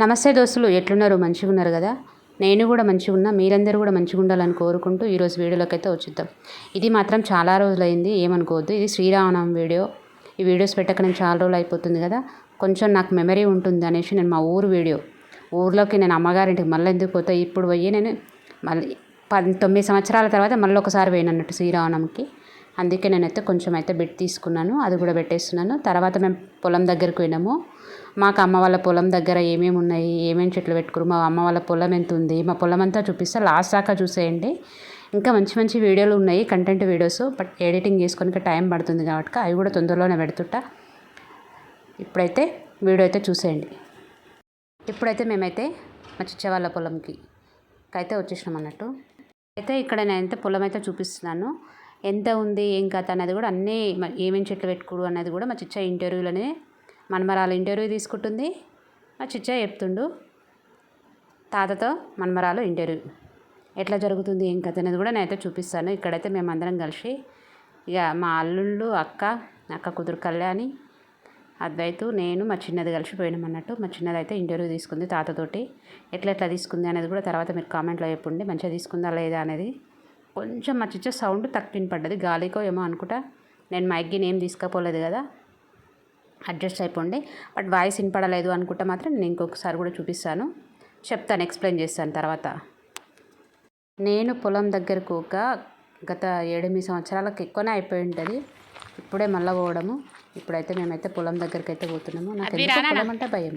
నమస్తే దోస్తులు ఎట్లున్నారు? మంచిగా ఉన్నారు కదా? నేను కూడా మంచిగా ఉన్నా మీరందరూ కూడా మంచిగా ఉండాలని కోరుకుంటూ ఈరోజు వీడియోలోకి అయితే వచ్చిద్దాం. ఇది మాత్రం చాలా రోజులైంది ఏమనుకోవద్దు. ఇది శ్రీరామనవం వీడియో. ఈ వీడియోస్ పెట్టక నేను చాలా రోజులు అయిపోతుంది కదా. కొంచెం నాకు మెమరీ ఉంటుంది అనేసి నేను మా ఊరు వీడియో. ఊర్లోకి నేను అమ్మగారింటికి మళ్ళీ ఎందుకు పోతా? ఇప్పుడు పోయి నేను మళ్ళీ పది తొమ్మిది సంవత్సరాల తర్వాత మళ్ళీ ఒకసారి పోయినట్టు శ్రీరామనవమికి. అందుకే నేనైతే కొంచెం అయితే బెడ్ తీసుకున్నాను అది కూడా పెట్టేస్తున్నాను. తర్వాత మేము పొలం దగ్గరికి పోయినాము. మాకు అమ్మ వాళ్ళ పొలం దగ్గర ఏమేమి ఉన్నాయి ఏమేమి చెట్లు పెట్టుకురు మా అమ్మ వాళ్ళ పొలం ఎంత ఉంది మా పొలం అంతా చూపిస్తే లాస్ట్ దాకా చూసేయండి. ఇంకా మంచి మంచి వీడియోలు ఉన్నాయి కంటెంట్ వీడియోస్ బట్ ఎడిటింగ్ చేసుకొని టైం పడుతుంది కాబట్టి అవి కూడా తొందరలోనే పెడుతుంటా. ఇప్పుడైతే వీడియో అయితే చూసేయండి. ఇప్పుడైతే మేమైతే మా చిచ్చ వాళ్ళ పొలంకి అయితే వచ్చేసినాం అన్నట్టు. అయితే ఇక్కడ నేనైతే పొలం అయితే చూపిస్తున్నాను. ఎంత ఉంది ఏం కథ అనేది కూడా అన్నీ ఏమేమి చెట్లు పెట్టుకుడు అనేది కూడా మా చిచ్చ ఇంటర్వ్యూలోనే మనమరాలు ఇంటర్వ్యూ తీసుకుంటుంది. మా చిచ్చ చెప్తుండు. తాతతో మనమరాలు ఇంటర్వ్యూ. ఎట్లా జరుగుతుంది ఏం కథ అనేది కూడా నేనైతే చూపిస్తాను. ఇక్కడైతే మేమందరం కలిసి ఇక మా అల్లుళ్ళు అక్క అక్క కుదురు కళ్యాణి అద్వైతు నేను మా చిన్నది కలిసి పోయినాం అన్నట్టు. మా చిన్నది అయితే ఇంటర్వ్యూ తీసుకుంది తాతతోటి. ఎట్లా ఎట్లా తీసుకుంది అనేది కూడా తర్వాత మీరు కామెంట్లో చెప్పండి. మంచిగా తీసుకుందా లేదా అనేది కొంచెం మా చిచ్చ సౌండ్ తక్కువ పడ్డది. గాలికో ఏమో అనుకుంటా నేను మైక్గిని ఏం తీసుకపోలేదు కదా. అడ్జస్ట్ అయిపోండి. బట్ వాయిస్ వినపడలేదు అనుకుంటే మాత్రం నేను ఇంకొకసారి కూడా చూపిస్తాను. చెప్తాను ఎక్స్ప్లెయిన్ చేస్తాను తర్వాత. నేను పొలం దగ్గరకు ఒక గత ఏడెనిమిది సంవత్సరాలకు ఎక్కువనే అయిపోయి ఉంటుంది. ఇప్పుడే మళ్ళీ పోవడము. ఇప్పుడైతే మేమైతే పొలం దగ్గరికి అయితే పోతున్నాము. నాకు పొలం అంటే భయం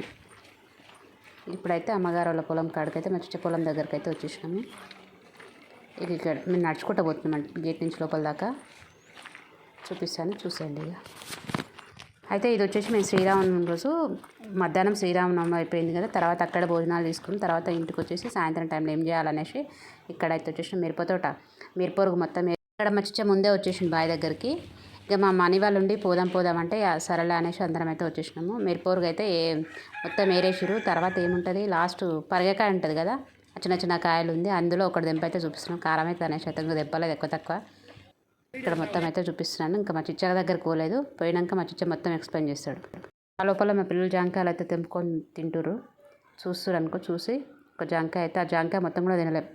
ఇప్పుడైతే అమ్మగారు వాళ్ళ పొలం కాడికైతే మా చిచ్చ పొలం దగ్గరికి అయితే వచ్చేసినాము. ఇది ఇక్కడ మేము నడుచుకుంటూ పోతున్నాం గేట్ నుంచి లోపల దాకా. చూపిస్తాను చూసేయండి ఇక. అయితే ఇది వచ్చేసి మేము శ్రీరామనవమి రోజు మధ్యాహ్నం శ్రీరామనవమి అయిపోయింది కదా తర్వాత అక్కడ భోజనాలు తీసుకుని తర్వాత ఇంటికి వచ్చేసి సాయంత్రం టైంలో ఏం చేయాలనేసి ఇక్కడైతే వచ్చేసి మిరపతోట మిరపొరుగు మొత్తం ఇక్కడ మచ్చిచ్చ ముందే వచ్చేసింది బావి దగ్గరికి. ఇక మా మనీ వాళ్ళు ఉండి పోదాం పోదాం అంటే సరళ అనేసి అందరం అయితే వచ్చేసినాము. మిరపొరుగు అయితే మొత్తం ఏరేసిరు తర్వాత ఏముంటుంది? లాస్ట్ పరిగకాయ ఉంటుంది కదా చిన్న చిన్న కాయలు ఉంది అందులో ఒకటి దెంప అయితే చూపిస్తున్నాం. కారం అయితే అనేసి అయితే ఇంకా దెబ్బలేదు ఎక్కువ తక్కువ. ఇక్కడ మొత్తం అయితే చూపిస్తున్నాను. ఇంకా మా చిచ్చ దగ్గరికి పోలేదు పోయినాక మా చిచ్చ మొత్తం ఎక్స్ప్లెయిన్ చేస్తాడు. ఆ లోపల మా పిల్లలు జాంకాయలు అయితే తెంపుకొని తింటురు చూస్తారు అనుకో చూసి ఒక జాంకాయ అయితే ఆ జాంకాయ మొత్తం కూడా తినలేం.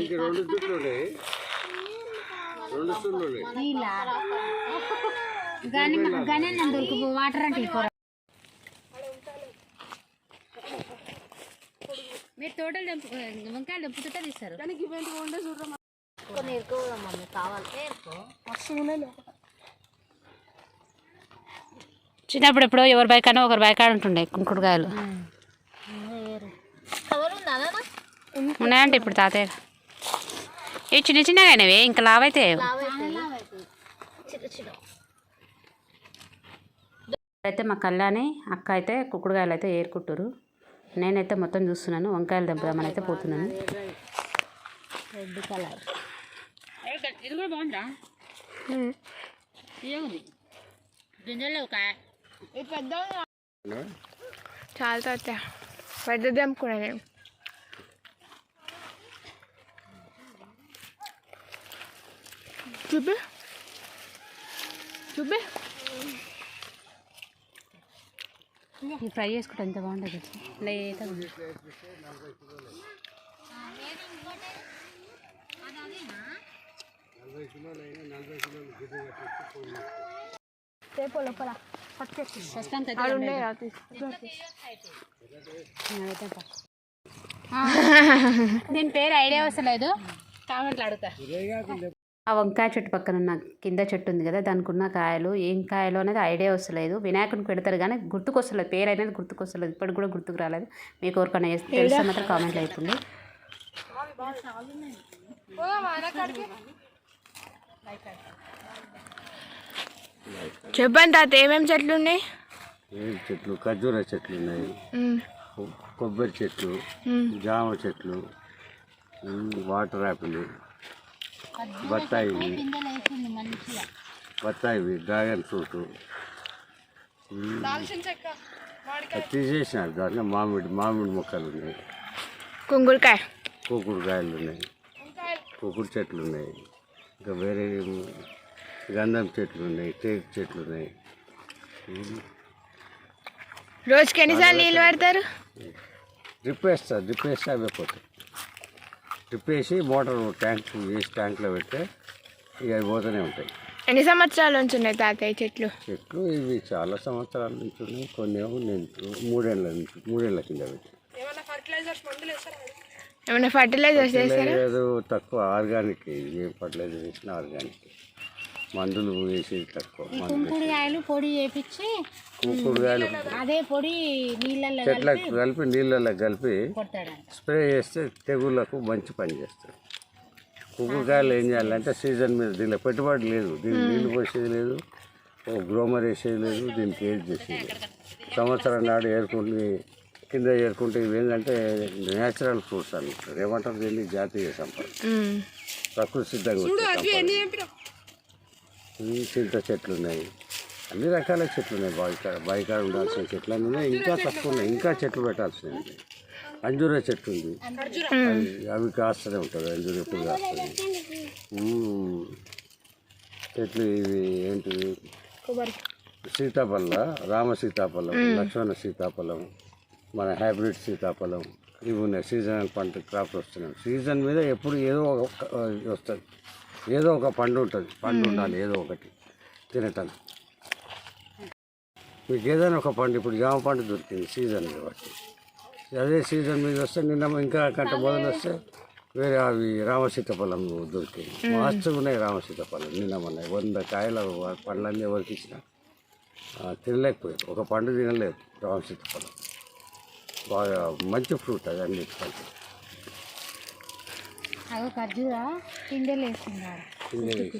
ఇంక రెండు చుట్లు ఉన్నాయి రెండు చుట్లు ఉన్నాయి గాని గానే నందుకు వాటర్ అంటే పోరా మీరు తోటలు తెంపు వంకాయలు తెంపుతుంటే తీస్తారు చిన్నప్పుడు ఎప్పుడో ఎవరి బైకానో ఒకరి బైకాడ ఉంటుండే కుంకుడుకాయలు. ఉన్నాయంటే ఇప్పుడు తాతయ్య? ఇవి చిన్న చిన్నగానేవి ఇంకా లావైతే అయితే మా కళ్యాణి అక్క అయితే కుక్కుడుకాయలు అయితే ఏరుకుంటారు నేనైతే మొత్తం చూస్తున్నాను. వంకాయలు తెంపుదామని అయితే పోతున్నాను రెడ్ కలర్ ఇది కూడా బాగుందా? ఏముంది గింజలు ఒక చాలా తాత. పెద్దది అమ్ముకున్నా నేను. చూపి. చూపి. ఈ ఫ్రై చేసుకుంటే ఎంత బాగుంటుంది తీసుకో. దీని పేరు ఐడియా వస్తలేదు కామెంట్లు అడుగుతా. ఆ వంకాయ చెట్టు పక్కన ఉన్న కింద చెట్టు ఉంది కదా దానికి ఉన్న కాయలు ఏం కాయలు అనేది ఐడియా వస్తలేదు. వినాయకునికి పెడతారు కానీ గుర్తుకొస్తలేదు పేరు అనేది గుర్తుకొస్తలేదు ఇప్పటికి కూడా గుర్తుకు రాలేదు. మీకు ఎవరికైనా చేస్తే తెలిస్తే మాత్రం కామెంట్లు అయిపోయింది చెప్పండి తాత ఏమేమి చెట్లు ఉన్నాయి? ఏం చెట్లు? ఖర్జూర చెట్లు ఉన్నాయి. కొబ్బరి చెట్లు జామ చెట్లు వాటర్ యాపిల్. బత్తాయి. బత్తాయి డ్రాగన్ ఫ్రూట్. తీసేసినారు దాంట్లో మామిడి మామిడి మొక్కలు ఉన్నాయి. కుంగుడుకాయ కూకుడుకాయలు ఉన్నాయి. కూకుడు చెట్లు ఉన్నాయి. ఇంకా వేరే గంధం చెట్లు ఉన్నాయి టేకు చెట్లు ఉన్నాయి. రోజుకి ఎన్నిసార్లు నీళ్ళు పడతారు డ్రిప్ వేస్తారు డ్రిప్ వేస్తే అవి పోతాయి. వేసి మోటార్ ట్యాంక్ వేసి ట్యాంక్లో పెడితే ఇక అవి పోతూనే ఉంటాయి. ఎన్ని సంవత్సరాల నుంచి ఉన్నాయి తాతయ్య చెట్లు? చెట్లు ఇవి చాలా సంవత్సరాల నుంచి ఉన్నాయి. కొన్ని ఏమో నేను మూడేళ్ళ నుంచి మూడేళ్ళ కింద పెట్టి. ఏమైనా ఫర్టిలైజర్స్ లేదు తక్కువ ఆర్గానిక్ ఏం ఫర్టిలైజర్ వేసిన ఆర్గానిక్. మందులు వేసేది తక్కువ కుంకుడుకాయలు పొడి చేపించి కూరగాయలు అదే పొడి నీళ్ళల్లో చెట్లకు కలిపి నీళ్ళల్లో కలిపి స్ప్రే చేస్తే తెగుళ్ళకు మంచి పని చేస్తుంది కుక్కకాయలు ఏం చేయాలంటే సీజన్ మీద దీనిలో పెట్టుబడి లేదు. దీనికి నీళ్ళు పోసేది లేదు ఓ గ్రోమర్ వేసేది లేదు దీనికి ఏది చేసేది సంవత్సరం నాడు ఏరుకుంటే కింద ఏరుకుంటే ఇవి ఏంటంటే న్యాచురల్ ఫ్రూట్స్ అంటారు ఏమంటారు దీన్ని? జాతీయ సంపద. ప్రకృతి సిద్ధంగా వచ్చే సంపద. ఈ చింత చెట్లు ఉన్నాయి అన్ని రకాల చెట్లు ఉన్నాయి బావికాడ బావికాడ ఉండాల్సిన చెట్లు అన్నీ ఉన్నాయి ఇంకా తక్కువ ఉన్నాయి. ఇంకా చెట్లు పెట్టాల్సినవి ఉన్నాయి. అంజూర చెట్టు ఉంది. అవి కాస్తూనే ఉంటుంది. అంజూర ఎప్పుడు కాస్తుంది. చెట్లు ఇవి ఏంటి సీతాఫల రామ సీతాఫలం లక్ష్మణ సీతాఫలం మన హైబ్రిడ్ సీతాఫలం ఇవి ఉన్నాయి. సీజనల్ పంట క్రాప్ వస్తున్నాయి. సీజన్ మీద ఎప్పుడు ఏదో ఒక వస్తుంది ఏదో ఒక పండు ఉంటుంది పండు ఉండాలి ఏదో ఒకటి తినటానికి మీకు ఏదైనా ఒక పండు ఇప్పుడు జామ పండు దొరికింది సీజన్ కాబట్టి అదే సీజన్ మీద వస్తే నిన్న ఇంకా కంట మొదలు వస్తే వేరే అవి రామసీతఫలం దొరికింది మస్తుగా ఉన్నాయి రామసీతఫలం నిన్న మొన్న వంద కాయల పండ్లన్నీ ఎవరికి ఇచ్చినా ఆ, తినలేకపోయారు ఒక పండు తినలేదు రామసీతఫలం బాగా మంచి ఫ్రూట్ అది అన్నిటికంటే అగో ఖర్జూర వేస్తున్నాడు తినేసి.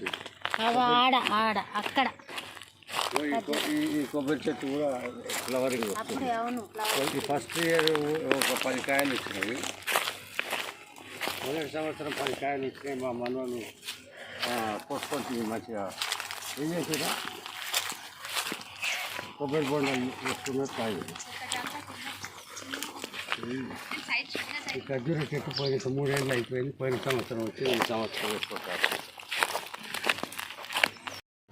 అగో ఆడ ఆడ అక్కడ. ఈ కొబ్బరి చెట్టు కూడా ఫ్లవరింగ్ అవును ఫస్ట్ ఇయర్ ఒక పది కాయలు వచ్చినాయి మొదటి సంవత్సరం పది కాయలు వచ్చినాయి మా మనవలు కొట్టుకొని మంచిగా ఏం చేసిరా కొబ్బరి బొండాలు వేసుకున్న కాయలు. ఈ ఖర్జూర చెట్టు పోయిన మూడేళ్ళు అయిపోయింది పోయిన సంవత్సరం వచ్చి ఈ సంవత్సరం వేసుకుంటారు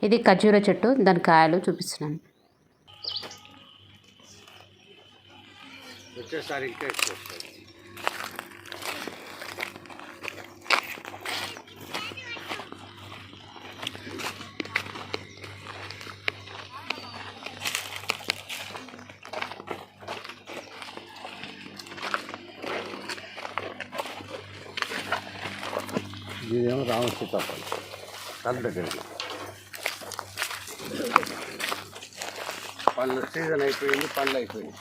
ఇది ఖర్జూర చెట్టు దాని కాయలు చూపిస్తున్నాను. వచ్చేసారి ఇంకా ఎక్కువ వస్తుంది ఇదేమో రామ సీతాఫలం కళ్ళకి పళ్ళు సీజన్ అయిపోయింది పళ్ళు అయిపోయింది.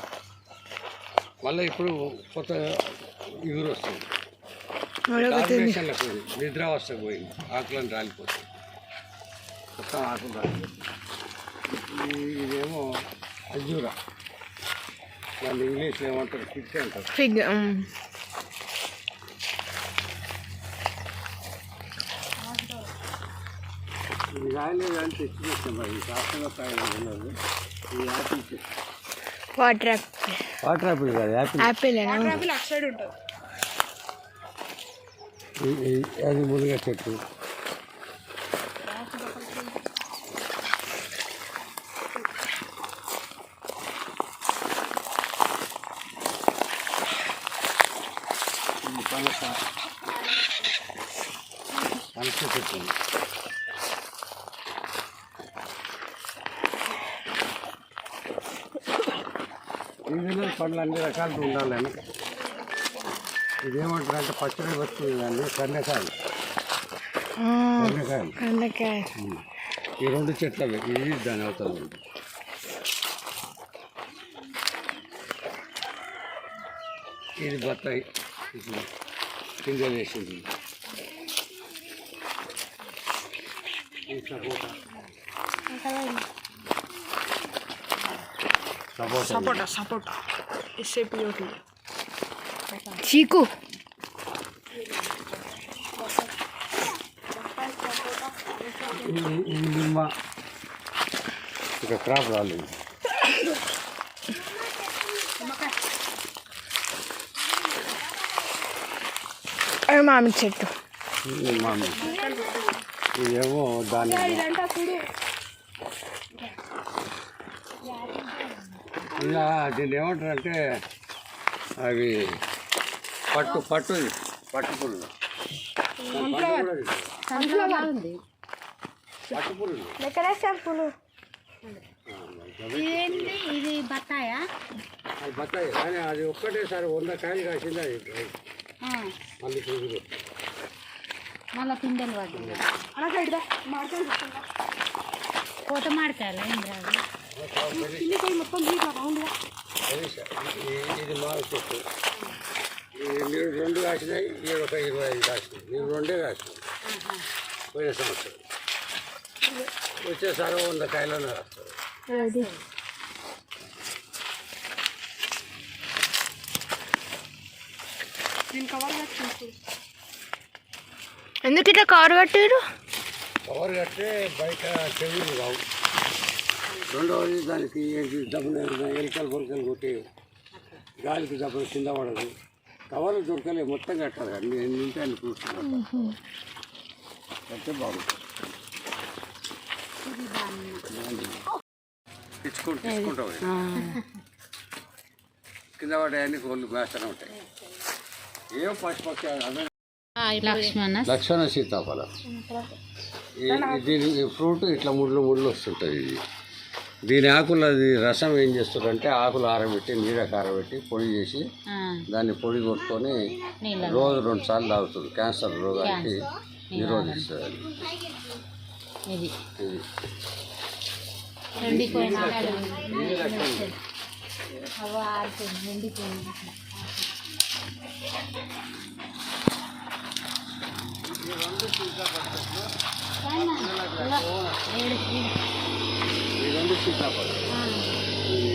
మళ్ళీ ఇప్పుడు కొత్త ఇగురు వస్తుంది. కార్పొరేషన్లకు పోయింది. ఆకులను రాలిపోతుంది మొత్తం ఆకులు రాలిపోతుంది ఇదేమో అజూరా. దాన్ని ఇంగ్లీష్లో ఏమంటారు? ఫిట్ అంటారు. ఫిగ్ మ్మ్. ఈ కాయలు కానీ తెచ్చి పెట్టాం మరి ఈ కాస్తగా కాయలు ఉన్నది apple water apple. Water apple కాదు యాపిల్. యాపిల్ ఈ- ఈ- అది మునగ చెట్టు. పనస చెట్టు. ఇందులో పండ్లు అన్ని రకాలు ఉండాలని ఇదేమంటారు అంటే పచ్చడి వస్తుంది దాన్ని కన్నెకాయలు కన్నెకాయలు అందుకే ఈ రెండు చెట్లు అవి. ఇది దాని అవతల ఉంది ఇది బత్తాయి. ఇది కింద వేసింది. ఇది సపోటా సపోటా సపోటా చీకు ఇక క్రాప్ రాలేదు మామిడి చెట్టు మామిడి ఇదేమో దాని ఇలా దీన్ని ఏమంటారు అంటే అవి పట్టు పట్టు పట్టు పుల్లు. పట్టు పుల్లు. పులు. ఇదేంటి? ఇది బత్తాయా? అది బత్తాయి. కానీ అది ఒక్కటేసారి వంద కాయలు కాసింది అది. మళ్ళీ పురుగులు మళ్ళా పిందెలు పడ్డాయి కోత మాడకాయలు ఏం రాదు ఈ- ఇది మా చెట్టు మీరు రెండు కాసినాయి ఈ ఒక ఇరవై ఐదు కాసినాయి మీరు రెండే కాసినాయి పోయిన సంవత్సరం వచ్చేసారి వంద కాయలనే రాస్తారు ఎందుకు ఇట్లా కవర్ కట్టారు కవర్ కట్టే బయట చెవులు కావు రెండవది దానికి ఏంటి దెబ్బలు ఎలుకలు పొరకలు కొట్టి గాలికి దెబ్బలు కింద పడదు. కవర్లు దొరకలే మొత్తం కట్టాలి అన్ని ఎన్ని ఉంటే అన్ని చూస్తున్నాం కడితే బాగుంటుంది. కింద. పడ్డాయన్ని కోళ్ళు మేస్తూనే ఉంటాయి. ఏం పచ్చిపక్షి అదే లక్ష్మణ. లక్షణ సీతాఫలం. ఈ- దీని ఫ్రూట్ ఇట్లా ముళ్ళు ముళ్ళు వస్తుంటుంది ఇది దీని ఆకులు అది రసం ఏం చేస్తుందంటే ఆకులు ఆరబెట్టి నీడ కారబెట్టి పొడి చేసి దాన్ని పొడి కొట్టుకొని రోజు రెండు సార్లు తాగుతుంది. క్యాన్సర్ రోగానికి నిరోధిస్తుంది. ఇది. ఇది. రెండు సీతాఫలం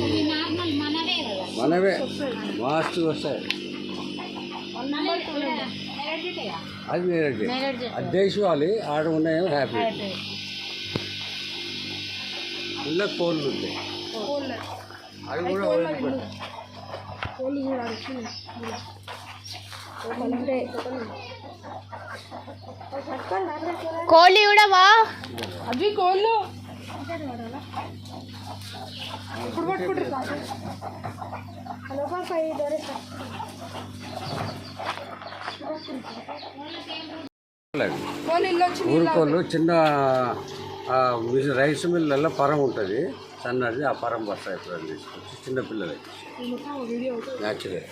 ఇది నార్మల్ మనవే కదా. మనవే. మస్తు వస్తాయి. అది నేరేడు నేరేడు చెట్టు. అది దేశవాళి ఆడ ఉన్నాయేమో హ్యాపీ ఇలా కోళ్ళు ఉంటాయి. అవి కూడా వదిలిపెట్టాలి. కోళ్ళు కూడా బా అది కోళ్ళు. ఊరుకోళ్ళు చిన్న ఆ, మిస్- రైస్ మిల్లలో పరం ఉంటుంది. సన్నది ఆ పరం బస్తా ఎప్పుడైనా తీసుకొచ్చి చిన్న పిల్లలకి న్యాచురల్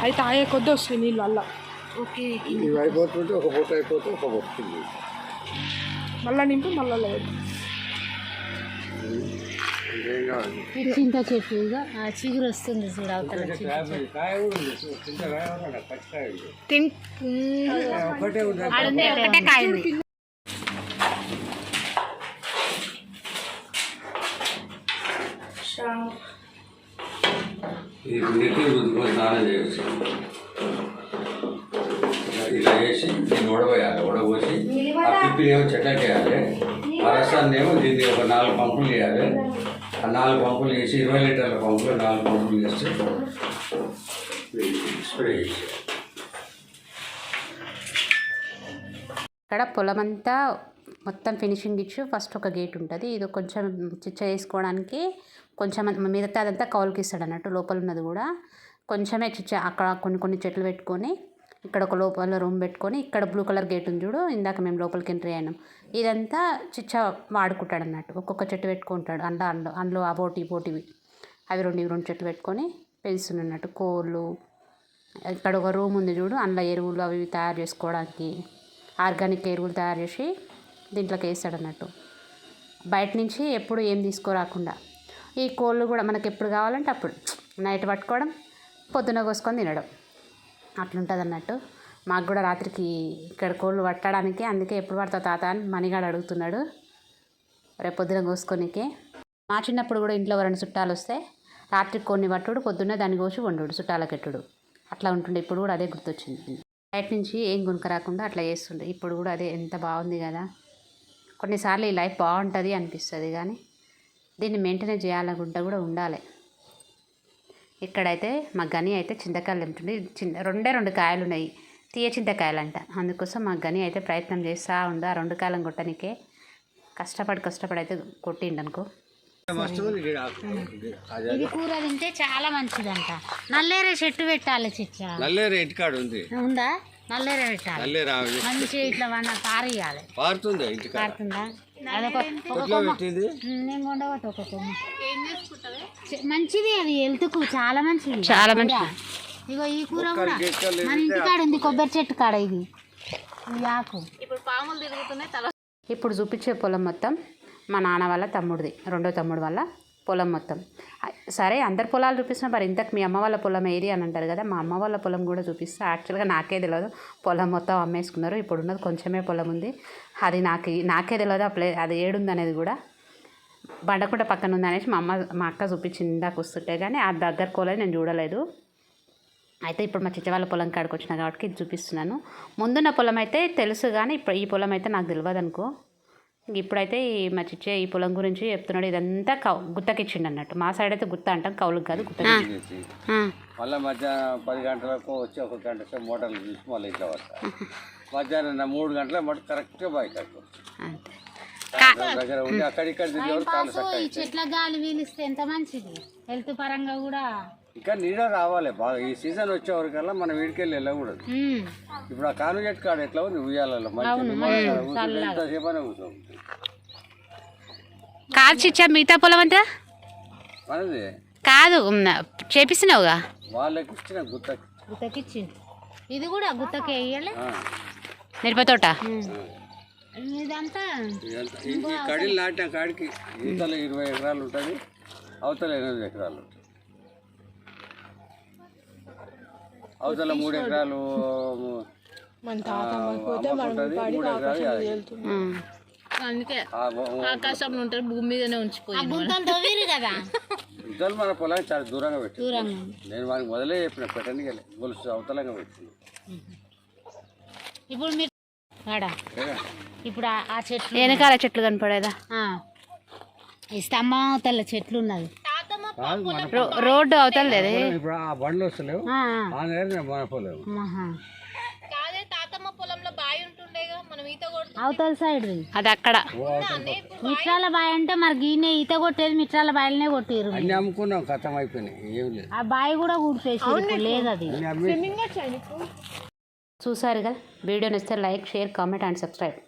అది తాగే కొద్ది వస్తాయి నీళ్ళు అల్ల ఓకే. ఇవి అయిపోతుంటే ఒక పూట అయిపోతే ఒక వస్తుంది మళ్ళా నింపి మళ్ళా లేదు. చింత చెట్టు ఆ చిగురు వస్తుంది చూడు అవతల ఒకటే కాయ ఇలా వేసి దీన్ని ఉడబోయాలి ఉడబోసి ఆ పిప్పినేమో చేయాలి. వేయాలి ఆ రసాన్ని ఏమో దీన్ని ఒక నాలుగు పంపులు చేయాలి. ఆ నాలుగు పంపులు వేసి ఇరవై లీటర్ల పంపులు నాలుగు పంపులు వేస్తే స్ప్రే చేసి ఇక్కడ పొలమంతా మొత్తం ఫినిషింగ్ ఇచ్చు. ఫస్ట్ ఒక గేట్ ఉంటుంది. ఇది కొంచెం చిచ్చ చేసుకోవడానికి కొంచెం మిగతా అదంతా కౌలుకి ఇస్తాడు అన్నట్టు లోపల ఉన్నది కూడా. కొంచెమే చిచ్చ అక్కడ కొన్ని కొన్ని చెట్లు పెట్టుకొని ఇక్కడ ఒక లోపల రూమ్ పెట్టుకొని ఇక్కడ బ్లూ కలర్ గేట్ ఉంది చూడు ఇందాక మేము లోపలికి ఎంట్రీ అయినాం. ఇదంతా చిచ్చ వాడుకుంటాడు అన్నట్టు. ఒక్కొక్క చెట్టు పెట్టుకుంటాడు అండ అండ్లో అందులో ఆ బోటి బోటివి అవి రెండు ఇవి రెండు చెట్లు పెట్టుకొని పెంచుతున్నట్టు కోళ్ళు ఇక్కడ ఒక రూమ్ ఉంది చూడు అందులో ఎరువులు అవి ఇవి తయారు చేసుకోవడానికి ఆర్గానిక్ ఎరువులు తయారు చేసి దీంట్లోకి వేస్తాడు అన్నట్టు. బయట నుంచి ఎప్పుడు ఏం తీసుకురాకుండా. ఈ కోళ్ళు కూడా మనకి ఎప్పుడు కావాలంటే అప్పుడు. నైట్ పట్టుకోవడం పొద్దున కోసుకొని తినడం. అట్లుంటుంది అన్నట్టు మాకు కూడా రాత్రికి ఇక్కడ కోళ్ళు పట్టడానికి అందుకే ఎప్పుడు పడతావు తాత అని మణిగాడు అడుగుతున్నాడు. రేపు పొద్దున కోసుకొనికే. మా చిన్నప్పుడు కూడా ఇంట్లో రెండు చుట్టాలు వస్తే రాత్రి కొన్ని పట్టుడు పొద్దున్నే దాన్ని కోసి వండుడు చుట్టాలకెట్టుడు అట్లా ఉంటుండే ఇప్పుడు కూడా అదే గుర్తొచ్చింది బయట నుంచి ఏం కొనుక్కరాకుండా అట్లా చేస్తుండే. ఇప్పుడు కూడా అదే ఎంత బాగుంది కదా. కొన్నిసార్లు ఈ లైఫ్ బాగుంటుంది అనిపిస్తుంది కానీ దీన్ని మెయింటైన్ చేయాలనుకుంటే కూడా ఉండాలి. ఇక్కడైతే మా గని అయితే చింతకాయలు తింటుంది చిన్న రెండే రెండు కాయలు ఉన్నాయి తీయ చింతకాయలంట. అందుకోసం మా గని అయితే ప్రయత్నం చేస్తూ ఉండు. ఆ రెండు కాలం కొట్టనికే కష్టపడి కష్టపడి అయితే కొట్టిండు అనుకో. మస్తు ఉంది గిడ ఆకు. అది ఇది కూర తింటే చాలా మంచిదంట. నల్లేరే చెట్టు పెట్టాలి చిట్ల. నల్లేరు ఇంటికాడ ఉంది. ఉందా? నల్లేరే పెట్టాలి. మంచిగా ఇట్లా పారేయాలి. పారుతుంది పారుతుందా? మంచిది అది హెల్త్కు చాలా మంచిది. చాలా మంచిది. ఇగో ఈ కూర కూడా. మన ఇంటికాడ ఉంది కొబ్బరి చెట్టు కాడ ఇది. ఆకు. ఇప్పుడు చూపించే పొలం మొత్తం మా నాన్న వాళ్ళ తమ్ముడిది రెండో తమ్ముడు వాళ్ళ పొలం మొత్తం. సరే అందరి పొలాలు చూపిస్తున్నా మరి ఇంతకు మీ అమ్మ వాళ్ళ పొలం ఏది అని అంటారు కదా మా అమ్మ వాళ్ళ పొలం కూడా చూపిస్తా. యాక్చువల్గా నాకే తెలియదు పొలం మొత్తం అమ్మేసుకున్నారు. ఇప్పుడు ఉన్నది కొంచెమే పొలం ఉంది. అది నాకు నాకే తెలియదు ఆ ప్లే అది ఏడుంది అనేది కూడా. బండకుంట పక్కన ఉంది అనేసి మా అమ్మ మా అక్క చూపించింది ఇందాక వస్తుంటే కానీ ఆ దగ్గర కోలేదు నేను చూడలేదు. అయితే ఇప్పుడు మా చిచ్చవాళ్ళ పొలం కాడికి వచ్చిన కాబట్టి ఇది చూపిస్తున్నాను. ముందున్న పొలం అయితే తెలుసు కానీ ఇప్పుడు ఈ పొలం అయితే నాకు తెలియదు అనుకో ఇప్పుడైతే ఈ మా చిచ్చే ఈ పొలం గురించి చెప్తున్నాడు. ఇదంతా కౌ గుత్తకిచ్చిండు అన్నట్టు. మా సైడ్ అయితే గుత్త అంటాం కౌలుకు కాదు గుత్తకి చేసి మళ్ళీ మధ్యాహ్నం పది గంటలకు వచ్చి ఒక గంట సేపు మోటార్లు చూసి మళ్ళీ ఇట్లా వస్తా. మధ్యాహ్నం మూడు గంటల మటు కరెక్ట్గా బయట దగ్గర ఉండి అక్కడిక్కడ చెట్ల గాలి వీలిస్తే ఎంత మంచిది. హెల్త్ పరంగా కూడా ఇంకా నీడ రావాలి. బాగా ఈ సీజన్ వచ్చే వరకల్లా మనం వీడికెళ్ళి వెళ్ళకూడదు. ఇప్పుడు ఆ కాను చెట్టు కాడ ఎట్లా ఉంది? ఉయ్యాలలో మంచిగా ఎంతసేపు అయినా కూర్చోం కాదు చిచ్చా మిగతా పొలం అంతా? మనది. కాదు చేపిస్తున్నావుగా? వాళ్ళకి ఇచ్చిన గుత్తకి. గుత్తకిచ్చింది ఇది కూడా గుత్తకి వేయాలి. మిరప తోట? ఇదంతా కడీలు నాటిన కాడికి ఈతల ఇరవై ఎకరాలు ఉంటుంది అవతల ఎనిమిది ఎకరాలు. అవతల మూడు ఎకరాలు మన ఆ, అమ్మకుంటది, మూడు ఎకరాలు అది. ఉమ్. అందుకే ఆ ఓ- ఓ- ఆకాశంలో ఉంటుంది భూమి మీదనే ఉంచిపోయి ఆ గుంతలు తవ్విరు కదా. ఇద్దరు మన పొలాన్ని చాలా దూరంగా పెట్టి నేను వానికి మొదలే చెప్పిన పెట్టండి గొలుసు అవతలంగా పెట్టింది. ఇప్పుడు మీరు ఇప్పుడు ఆ- చెట్లు వెనకాల చెట్లు కనపడేదా? ఆ, ఈ స్తంభం అవతల చెట్లు ఉన్నది. రోడ్డు అవతల లేదు. పొలం ఇప్పుడు ఆ బండ్లు వస్తలేవు. ఆ, నేరం అవతల సైడ్ అది అక్కడ. మిట్రాల బావి అంటే మరి గీనే ఈత కొట్టేది మిట్రాల బావిలనే కొట్టిరు అన్ని అమ్ముకున్నాం ఖతం అయిపోయినాయి ఏం లేదు. ఆ బావి కూడా కూడిపేసి ఇప్పుడు లేదు అది. చూసారు కదా వీడియో నచ్చితే like share comment and subscribe.